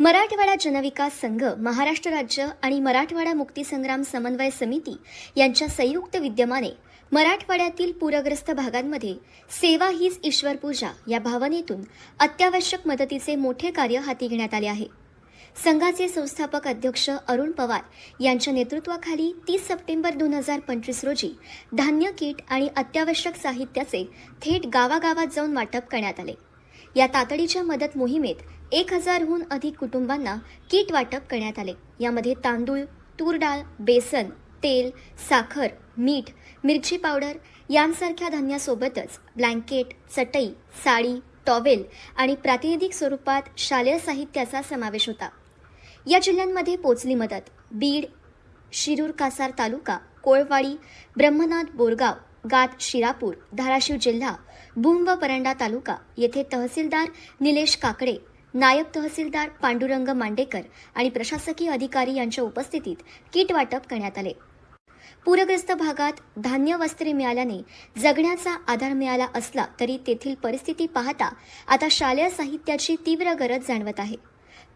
मराठवाडा जनविकास संघ महाराष्ट्र राज्य आणि मराठवाडा मुक्तीसंग्राम समन्वय समिती यांच्या संयुक्त विद्यमाने मराठवाड्यातील पूरग्रस्त भागांमध्ये सेवा हीच ईश्वर पूजा या भावनेतून अत्यावश्यक मदतीचे मोठे कार्य हाती घेण्यात आले आहे. संघाचे संस्थापक अध्यक्ष अरुण पवार यांच्या नेतृत्वाखाली तीस सप्टेंबर दोन हजार पंचवीस रोजी धान्य किट आणि अत्यावश्यक साहित्याचे थेट गावागावात जाऊन वाटप करण्यात आले. या तातडीच्या मदत मोहिमेत एक हजारहून अधिक कुटुंबांना किट वाटप करण्यात आले. यामध्ये तांदूळ तूर डाळ बेसन तेल साखर मीठ मिरची पावडर यांसारख्या धान्यासोबतच ब्लँकेट चटई साडी टॉवेल आणि प्रातिनिधिक स्वरूपात शालेय साहित्याचा समावेश होता. या जिल्ह्यांमध्ये पोचली मदत बीड शिरूर कासार तालुका कोळवाडी ब्रह्मनाथ बोरगाव गात शिरापूर धाराशिव जिल्हा भूम व परंडा तालुका. येथे तहसीलदार निलेश काकडे नायब तहसीलदार पांडुरंग मांडेकर आणि प्रशासकीय अधिकारी यांच्या उपस्थितीत किट वाटप करण्यात आले. पूरग्रस्त भागात धान्य वस्त्रे मिळाल्याने जगण्याचा आधार मिळाला असला तरी तेथील परिस्थिती पाहता आता शालेय साहित्याची तीव्र गरज जाणवत आहे.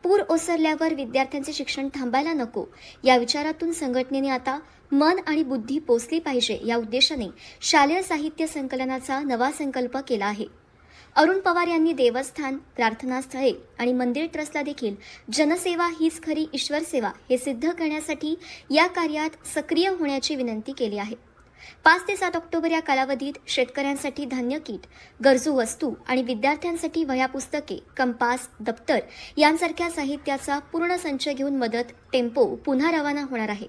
पूर ओसरल्यावर विद्यार्थ्यांचे शिक्षण थांबायला नको. या विचारातून संघटनेने आता मन आणि बुद्धी पोचली पाहिजे या उद्देशाने शालेय साहित्य संकलनाचा नवा संकल्प केला आहे. अरुण पवार यांनी देवस्थान प्रार्थनास्थळे आणि मंदिर ट्रस्टला देखील जनसेवा हीच खरी ईश्वर सेवा हे सिद्ध करण्यासाठी या कार्यात सक्रिय होण्याची विनंती केली आहे. पाच ते सात ऑक्टोबर या कालावधीत शेतकऱ्यांसाठी धान्य किट गरजू वस्तू आणि विद्यार्थ्यांसाठी वह्या पुस्तके कंपास दप्तर यांसारख्या साहित्याचा पूर्ण संच घेऊन मदत टेम्पो पुन्हा रवाना होणार आहे.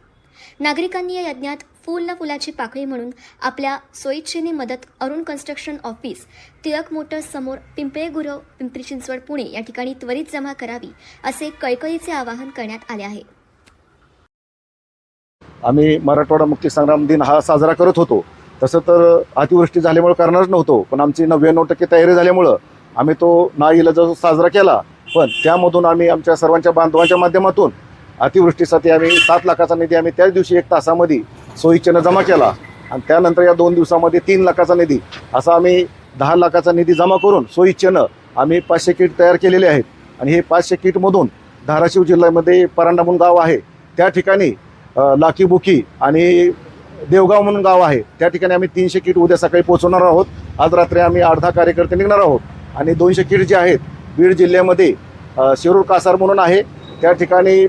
नागरिकांनी या यज्ञात फूल न फुलाची पाकळी म्हणून आपल्या सोयीच्छेने मदत Arun construction office Tilak motors समोर पिंपळे गुरव पिंपरी चिंचवड पुणे या ठिकाणी त्वरित जमा करावी असे कळकळीचे आवाहन करण्यात आले आहे. आम्ही मराठवाडा मुक्तीसंग्राम दिन हा साजरा करत होतो. तसं तर अतिवृष्टी झाल्यामुळं करणारच नव्हतो पण आमची नव्याण्णव टक्के तयारी झाल्यामुळं आम्ही तो नाईलाज साजरा केला पण त्यामधून आम्ही आमच्या सर्वांच्या बांधवांच्या माध्यमातून अतिवृष्टीसाठी आम्ही सात लाखाचा निधी आम्ही त्याच दिवशी एक तासामध्ये सोयीच्छेनं जमा केला. आणि त्यानंतर या दोन दिवसामध्ये तीन लाखाचा निधी असा आम्ही दहा लाखाचा निधी जमा करून सोयीच्छेनं आम्ही पाचशे किट तयार केलेले आहेत. आणि हे पाचशे किटमधून धाराशिव जिल्ह्यामध्ये परांडामून गाव आहे. त्या ठिकाणी लाकीबुकी आणि देवगाव म्हणून गाव आहे. त्या ठिकाणी आम्ही तीनशे किट उद्या सकाळी पोहोचवणार आहोत. आज रात्री आम्ही अर्धा कार्यकर्ते निघणार आहोत. आणि दोनशे किट जे आहेत बीड जिल्ह्यामध्ये शिरूर कासार म्हणून आहे. त्या ठिकाणी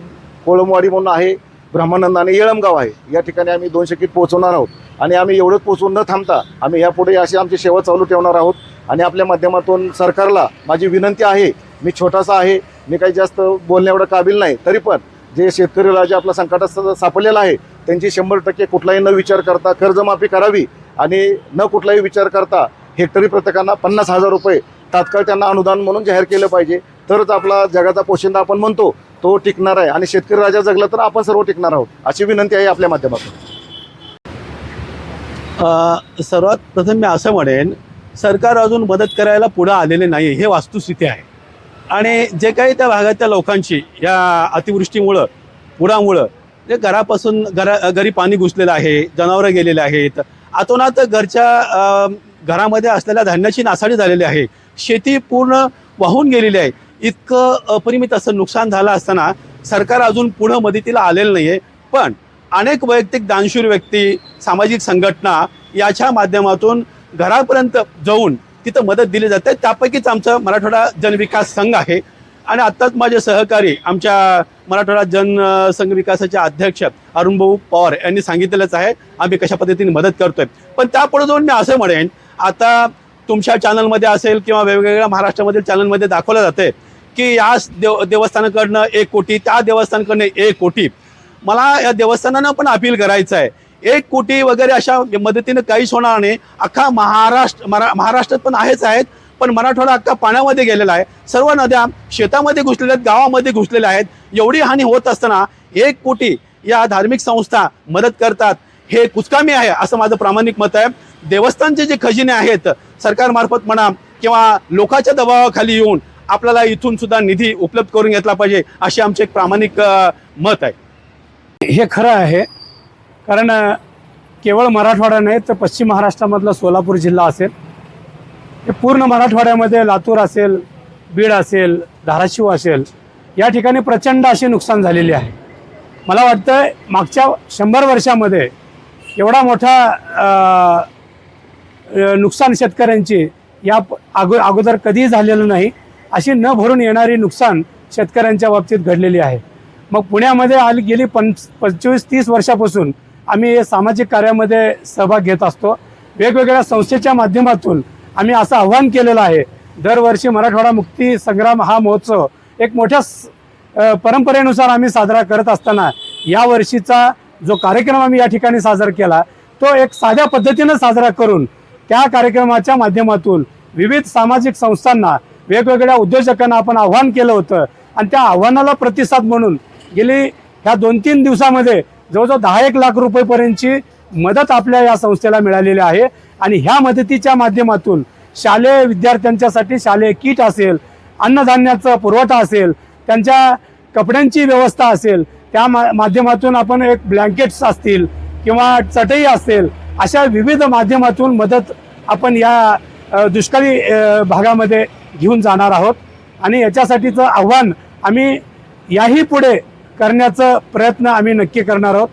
कोळमवाडी म्हणून आहे. ब्रह्मानंद आणि येळमगाव आहे. या ठिकाणी आम्ही दोनशे किट पोहोचवणार आहोत. आणि आम्ही एवढंच पोहोचवून न थांबता आम्ही यापुढे अशी आमची सेवा चालू ठेवणार आहोत. आणि आपल्या माध्यमातून सरकारला माझी विनंती आहे. मी छोटासा आहे. मी काही जास्त बोलण्या एवढं काबिल नाही. तरी पण जे शेतकरी राजा आपला संकटात सापडलेला आहे त्यांची शंभर टक्के कुठलाही न विचार करता कर्जमाफी करावी आणि न कुठलाही विचार करता हेक्टरी प्रत्येकांना पन्नास हजार रुपये तात्काळ त्यांना अनुदान म्हणून जाहीर केलं पाहिजे. तरच आपला जगाचा पोशिंदा आपण म्हणतो तो टिकणार आहे. आणि शेतकरी राजा जगला तर आपण सर्व टिकणार आहोत अशी विनंती आहे आपल्या माध्यमातून. सर्वात प्रथम मी असं म्हणेन सरकार अजून मदत करायला पुढं आलेले नाही हे वास्तुस्थिती आहे. आणि जे काही त्या भागातल्या लोकांची या अतिवृष्टीमुळं पुरामुळं जे घरापासून घरा घरी पाणी घुसलेलं आहे जनावरं गेलेले आहेत आतोनात घरच्या घरामध्ये असलेल्या धान्याची नासाडी झालेली आहे शेती पूर्ण वाहून गेलेली आहे इतकं अपरिमित असं नुकसान झालं असताना सरकार अजून पुढं मदतीला आलेलं नाही आहे पण अनेक वैयक्तिक दानशूर व्यक्ती सामाजिक संघटना याच्या माध्यमातून घरापर्यंत जाऊन तिथं मदत दिली जाते. त्यापैकीच आमचा मराठवाडा जनविकास संघ आहे. आणि आत्ताच माझे सहकारी आमच्या मराठवाडा जन संघ विकासाचे अध्यक्ष अरुणभाऊ पवार यांनी सांगितलेलंच आहे आम्ही कशा पद्धतीने मदत करतोय. पण त्यापुढे जाऊन मी असं म्हणेन आता तुमच्या चॅनलमध्ये असेल किंवा वेगवेगळ्या महाराष्ट्रामधील चॅनलमध्ये दाखवलं जाते की या देव देवस्थानाकडनं एक कोटी त्या देवस्थानकडनं एक कोटी. मला या देवस्थानानं पण अपील करायचं आहे एक कोटी वगैरे अशा मदतीनं काहीच होणार नाही. अख्खा महाराष्ट्र मरा महाराष्ट्रात पण आहेच आहेत पण मराठवाडा अख्खा पाण्यामध्ये गेलेला आहे. सर्व नद्या शेतामध्ये घुसलेल्या आहेत गावामध्ये घुसलेल्या आहेत. एवढी हानी होत असताना एक कोटी या धार्मिक संस्था मदत करतात. हे कुचकामी आहे असं माझं प्रामाणिक मत आहे. देवस्थानचे जे खजिने आहेत सरकारमार्फत म्हणा किंवा लोकांच्या दबावाखाली येऊन आपल्याला इथून सुद्धा निधी उपलब्ध करून घेतला पाहिजे अशी आमचे एक प्रामाणिक मत आहे. हे खरं आहे कारण केवळ मराठवाडा नाही तर पश्चिम महाराष्ट्रामधला सोलापूर जिल्हा असेल हे पूर्ण मराठवाड्यामध्ये लातूर असेल बीड असेल धाराशिव असेल या ठिकाणी प्रचंड अशी नुकसान झालेली आहे. मला वाटतं मागच्या शंभर वर्षामध्ये एवढा मोठा नुकसान शेतकऱ्यांची या अगो अगोदर कधीही झालेलं नाही अशी न भरून येणारी नुकसान शेतकऱ्यांच्या बाबतीत घडलेली आहे. मग पुण्यामध्ये आली गेली पंच पंचवीस तीस वर्षापासून आम्ही हे सामाजिक कार्यामध्ये सहभाग घेत असतो. वेगवेगळ्या संस्थेच्या माध्यमातून आम्ही असं आव्हान केलेलं आहे. दरवर्षी मराठवाडा मुक्ती संग्राम हा महोत्सव एक मोठ्या परंपरेनुसार आम्ही साजरा करत असताना या वर्षीचा जो कार्यक्रम आम्ही या ठिकाणी साजरा केला तो एक साध्या पद्धतीनं साजरा करून त्या कार्यक्रमाच्या माध्यमातून विविध सामाजिक संस्थांना वेगवेगळ्या उद्योजकांना आपण आव्हान केलं होतं. आणि त्या आव्हानाला प्रतिसाद म्हणून गेली ह्या दोन तीन दिवसामध्ये जवळजवळ दहा एक लाख रुपयेपर्यंतची मदत आपल्या या संस्थेला मिळालेली आहे. आणि ह्या मदतीच्या माध्यमातून शालेय विद्यार्थ्यांच्यासाठी शालेय किट असेल अन्नधान्याचा पुरवठा असेल त्यांच्या कपड्यांची व्यवस्था असेल त्या मा माध्यमातून आपण एक ब्लँकेट्स असतील किंवा चटई असेल अशा विविध माध्यमातून मदत आपण या दुष्काळी भागामध्ये घेऊन जाणार आहोत. आणि याच्यासाठीचं आव्हान आम्ही याही पुढे करण्याचा प्रयत्न आम्ही नक्की करणार आहोत.